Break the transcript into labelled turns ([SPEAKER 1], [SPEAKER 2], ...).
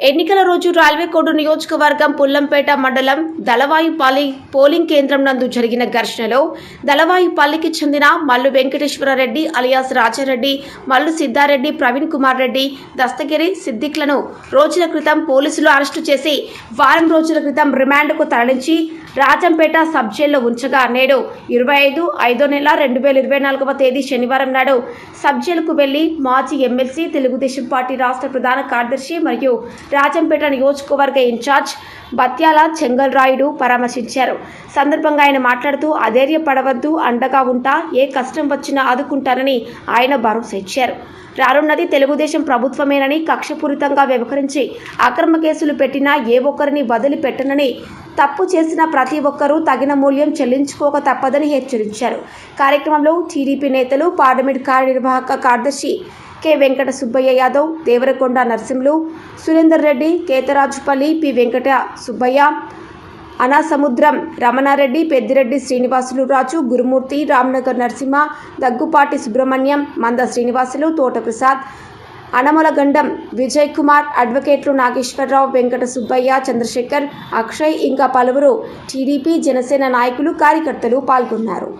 [SPEAKER 1] ఎన్నికల రోజు రైల్వేకోడు నియోజకవర్గం పుల్లంపేట మండలం దళవాయుపల్లి పోలింగ్ కేంద్రం నందు జరిగిన ఘర్షణలో దళవాయుపల్లికి చెందిన మల్లు వెంకటేశ్వరరెడ్డి అలియాస్ రాజారెడ్డి మల్లు సిద్ధారెడ్డి ప్రవీణ్ కుమార్ రెడ్డి దస్తగిరి సిద్దిక్లను రోజుల క్రితం పోలీసులు అరెస్టు చేసి వారం రోజుల క్రితం రిమాండ్కు తరలించి రాజంపేట సబ్ జైల్లో ఉంచగా నేడు ఇరవై ఐదు ఐదో నెల రెండు వేల ఇరవై నాలుగవ తేదీ శనివారం నాడు సబ్ జైలుకు వెళ్ళి మాజీ ఎమ్మెల్సీ తెలుగుదేశం పార్టీ రాష్ట్ర ప్రధాన కార్యదర్శి మరియు రాజంపేట నియోజకవర్గ ఇన్ఛార్జ్ బత్యాల చెంగల్రాయుడు పరామర్శించారు. సందర్భంగా ఆయన మాట్లాడుతూ అధైర్యపడవద్దు అండగా ఉంటా ఏ కష్టం వచ్చినా ఆదుకుంటానని ఆయన భరోసా ఇచ్చారు. రానున్నది తెలుగుదేశం ప్రభుత్వమేనని కక్షపూరితంగా వ్యవహరించి అక్రమ కేసులు పెట్టినా ఏ ఒక్కరిని వదిలిపెట్టనని తప్పు చేసిన ప్రతి ఒక్కరూ తగిన మూల్యం చెల్లించుకోక తప్పదని హెచ్చరించారు. కార్యక్రమంలో టీడీపీ నేతలు పార్లమెంట్ కార్యనిర్వాహక కార్యదర్శి కె వెంకట సుబ్బయ్య యాదవ్ దేవరకొండ నరసింహులు సురేందర్ రెడ్డి కేతరాజుపల్లి పి వెంకట సుబ్బయ్య అనాసముద్రం రమణారెడ్డి పెద్దిరెడ్డి శ్రీనివాసులు రాజు గురుమూర్తి రామ్నగర్ నరసింహ దగ్గుపాటి సుబ్రహ్మణ్యం మంద శ్రీనివాసులు తోటప్రసాద్ అనమలగండం విజయ్ కుమార్ అడ్వకేట్లు నాగేశ్వరరావు వెంకట సుబ్బయ్య చంద్రశేఖర్ అక్షయ్ ఇంకా పలువురు టీడీపీ జనసేన నాయకులు కార్యకర్తలు పాల్గొన్నారు.